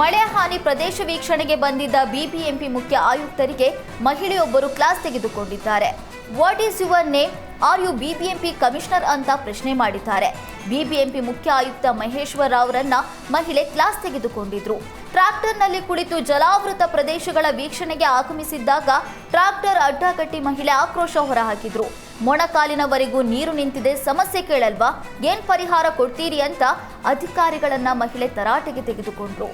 ಮಳೆ ಹಾನಿ ಪ್ರದೇಶ ವೀಕ್ಷಣೆಗೆ ಬಂದಿದ್ದ ಬಿಬಿಎಂಪಿ ಮುಖ್ಯ ಆಯುಕ್ತರಿಗೆ ಮಹಿಳೆಯೊಬ್ಬರು ಕ್ಲಾಸ್ ತೆಗೆದುಕೊಂಡಿದ್ದಾರೆ. What is your name? Are you BBMP commissioner ಅಂತ ಪ್ರಶ್ನೆ ಮಾಡಿದ್ದಾರೆ. ಬಿಬಿಎಂಪಿ ಮುಖ್ಯ ಆಯುಕ್ತ ಮಹೇಶ್ವರ ರಾವ್ರನ್ನ ಮಹಿಳೆ ಕ್ಲಾಸ್ ತೆಗೆದುಕೊಂಡಿದ್ರು. ಟ್ರಾಕ್ಟರ್ನಲ್ಲಿ ಕುಳಿತು ಜಲಾವೃತ ಪ್ರದೇಶಗಳ ವೀಕ್ಷಣೆಗೆ ಆಗಮಿಸಿದ್ದಾಗ ಟ್ರಾಕ್ಟರ್ ಅಡ್ಡಗಟ್ಟಿ ಮಹಿಳೆ ಆಕ್ರೋಶ ಹೊರಹಾಕಿದ್ರು. ಮೊಣಕಾಲಿನವರೆಗೂ ನೀರು ನಿಂತಿದೆ, ಸಮಸ್ಯೆ ಕೇಳಲ್ವಾ? ಏನ್ ಪರಿಹಾರ ಕೊಡ್ತೀರಿ ಅಂತ ಅಧಿಕಾರಿಗಳನ್ನ ಮಹಿಳೆ ತರಾಟೆಗೆ ತೆಗೆದುಕೊಂಡ್ರು.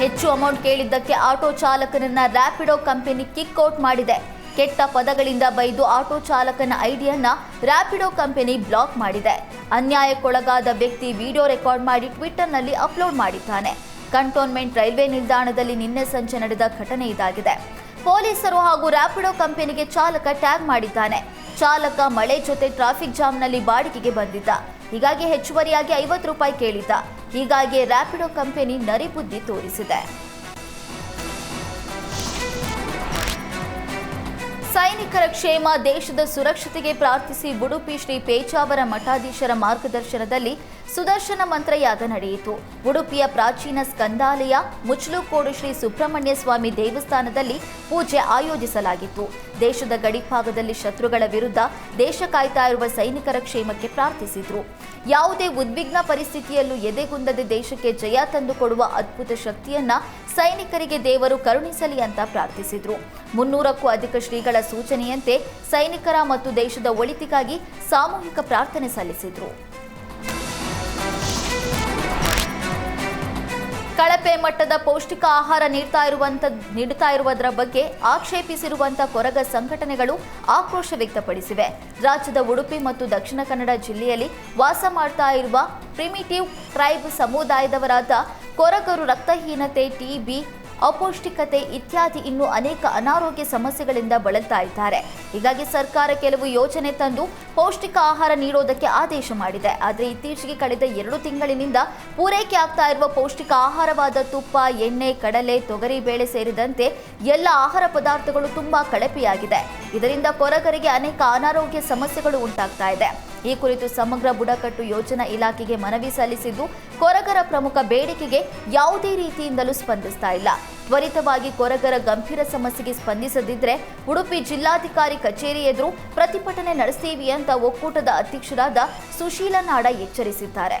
ಹೆಚ್ಚು ಅಮೌಂಟ್ ಕೇಳಿದ್ದಕ್ಕೆ ಆಟೋ ಚಾಲಕನನ್ನ ರ್ಯಾಪಿಡೋ ಕಂಪನಿ ಕಿಕ್ ಔಟ್ ಮಾಡಿದೆ. ಕೆಟ್ಟ ಪದಗಳಿಂದ ಬೈದು ಆಟೋ ಚಾಲಕನ ಐಡಿಯನ್ನ ರ್ಯಾಪಿಡೋ ಕಂಪನಿ ಬ್ಲಾಕ್ ಮಾಡಿದೆ. ಅನ್ಯಾಯಕ್ಕೊಳಗಾದ ವ್ಯಕ್ತಿ ವಿಡಿಯೋ ರೆಕಾರ್ಡ್ ಮಾಡಿ ಟ್ವಿಟ್ಟರ್ನಲ್ಲಿ ಅಪ್ಲೋಡ್ ಮಾಡಿದ್ದಾನೆ. ಕಂಟೋನ್ಮೆಂಟ್ ರೈಲ್ವೆ ನಿಲ್ದಾಣದಲ್ಲಿ ನಿನ್ನೆ ಸಂಜೆ ನಡೆದ ಘಟನೆ ಇದಾಗಿದೆ. ಪೊಲೀಸರು ಹಾಗೂ ರ್ಯಾಪಿಡೋ ಕಂಪನಿಗೆ ಚಾಲಕ ಟ್ಯಾಗ್ ಮಾಡಿದ್ದಾನೆ. ಚಾಲಕ ಮಳೆ ಜೊತೆ ಟ್ರಾಫಿಕ್ ಜಾಮ್ನಲ್ಲಿ ಬಾಡಿಗೆಗೆ ಬಂದಿದ್ದ. ಹೀಗಾಗಿ ಹೆಚ್ಚುವರಿಯಾಗಿ ಐವತ್ತು ರೂಪಾಯಿ ಕೇಳಿದ್ದ. ಹೀಗಾಗಿ ರ್ಯಾಪಿಡೋ ಕಂಪನಿ ನರಿಬುದ್ಧಿ ತೋರಿಸಿದೆ. ಸೈನಿಕರ ಕ್ಷೇಮ ದೇಶದ ಸುರಕ್ಷತೆಗೆ ಪ್ರಾರ್ಥಿಸಿ ಉಡುಪಿ ಶ್ರೀ ಪೇಚಾವರ ಮಠಾಧೀಶರ ಮಾರ್ಗದರ್ಶನದಲ್ಲಿ ಸುದರ್ಶನ ಮಂತ್ರಯಾಗ ನಡೆಯಿತು. ಉಡುಪಿಯ ಪ್ರಾಚೀನ ಸ್ಕಂದಾಲಯ ಮುಚ್ಚಲುಕೋಡು ಶ್ರೀ ಸುಬ್ರಹ್ಮಣ್ಯ ಸ್ವಾಮಿ ದೇವಸ್ಥಾನದಲ್ಲಿ ಪೂಜೆ ಆಯೋಜಿಸಲಾಗಿತ್ತು. ದೇಶದ ಗಡಿಭಾಗದಲ್ಲಿ ಶತ್ರುಗಳ ವಿರುದ್ಧ ದೇಶ ಕಾಯ್ತಾ ಇರುವ ಸೈನಿಕರ ಕ್ಷೇಮಕ್ಕೆ ಪ್ರಾರ್ಥಿಸಿದ್ರು. ಯಾವುದೇ ಉದ್ವಿಗ್ನ ಪರಿಸ್ಥಿತಿಯಲ್ಲೂ ಎದೆಗುಂದದೆ ದೇಶಕ್ಕೆ ಜಯ ತಂದುಕೊಡುವ ಅದ್ಭುತ ಶಕ್ತಿಯನ್ನ ಸೈನಿಕರಿಗೆ ದೇವರು ಕರುಣಿಸಲಿ ಅಂತ ಪ್ರಾರ್ಥಿಸಿದ್ರು. ಮುನ್ನೂರಕ್ಕೂ ಅಧಿಕ ಶ್ರೀಗಳ ಸೂಚನೆಯಂತೆ ಸೈನಿಕರ ಮತ್ತು ದೇಶದ ಒಳಿತಿಗಾಗಿ ಸಾಮೂಹಿಕ ಪ್ರಾರ್ಥನೆ ಸಲ್ಲಿಸಿದ್ರು. ಕಳಪೆ ಮಟ್ಟದ ಪೌಷ್ಟಿಕ ಆಹಾರ ನೀಡ್ತಾ ಇರುವಂತ ನೀಡುತ್ತಾ ಇರುವುದರ ಬಗ್ಗೆ ಆಕ್ಷೇಪಿಸಿರುವಂತ ಕೊರಗ ಸಂಘಟನೆಗಳು ಆಕ್ರೋಶ ವ್ಯಕ್ತಪಡಿಸಿವೆ. ರಾಜ್ಯದ ಉಡುಪಿ ಮತ್ತು ದಕ್ಷಿಣ ಕನ್ನಡ ಜಿಲ್ಲೆಯಲ್ಲಿ ವಾಸ ಮಾಡ್ತಾ ಇರುವ ಪ್ರಿಮಿಟಿವ್ ಟ್ರೈಬ್ ಸಮುದಾಯದವರಾದ ಕೊರಗರು ರಕ್ತಹೀನತೆ ಟಿಬಿ ಅಪೌಷ್ಟಿಕತೆ ಇತ್ಯಾದಿ ಇನ್ನೂ ಅನೇಕ ಅನಾರೋಗ್ಯ ಸಮಸ್ಯೆಗಳಿಂದ ಬಳಲ್ತಾ ಇದ್ದಾರೆ. ಹೀಗಾಗಿ ಸರ್ಕಾರ ಕೆಲವು ಯೋಜನೆ ತಂದು ಪೌಷ್ಟಿಕ ಆಹಾರ ನೀಡೋದಕ್ಕೆ ಆದೇಶ ಮಾಡಿದೆ. ಆದರೆ ಇತ್ತೀಚೆಗೆ ಕಳೆದ ಎರಡು ತಿಂಗಳಿನಿಂದ ಪೂರೈಕೆ ಆಗ್ತಾ ಇರುವ ಪೌಷ್ಟಿಕ ಆಹಾರವಾದ ತುಪ್ಪ, ಎಣ್ಣೆ, ಕಡಲೆ, ತೊಗರಿ, ಬೇಳೆ ಸೇರಿದಂತೆ ಎಲ್ಲ ಆಹಾರ ಪದಾರ್ಥಗಳು ತುಂಬಾ ಕಳಪೆಯಾಗಿದೆ. ಇದರಿಂದ ಕೊರಗರಿಗೆ ಅನೇಕ ಅನಾರೋಗ್ಯ ಸಮಸ್ಯೆಗಳು ಉಂಟಾಗ್ತಾ ಇದೆ. ಈ ಕುರಿತು ಸಮಗ್ರ ಬುಡಕಟ್ಟು ಯೋಜನಾ ಇಲಾಖೆಗೆ ಮನವಿ ಸಲ್ಲಿಸಿದ್ದು, ಕೊರಗರ ಪ್ರಮುಖ ಬೇಡಿಕೆಗೆ ಯಾವುದೇ ರೀತಿಯಿಂದಲೂ ಸ್ಪಂದಿಸ್ತಾ ಇಲ್ಲ. ತ್ವರಿತವಾಗಿ ಕೊರಗರ ಗಂಭೀರ ಸಮಸ್ಯೆಗೆ ಸ್ಪಂದಿಸದಿದ್ರೆ ಉಡುಪಿ ಜಿಲ್ಲಾಧಿಕಾರಿ ಕಚೇರಿ ಎದುರು ಪ್ರತಿಭಟನೆ ನಡೆಸ್ತೀವಿ ಅಂತ ಒಕ್ಕೂಟದ ಅಧ್ಯಕ್ಷರಾದ ಸುಶೀಲ ನಾಡ ಎಚ್ಚರಿಸಿದ್ದಾರೆ.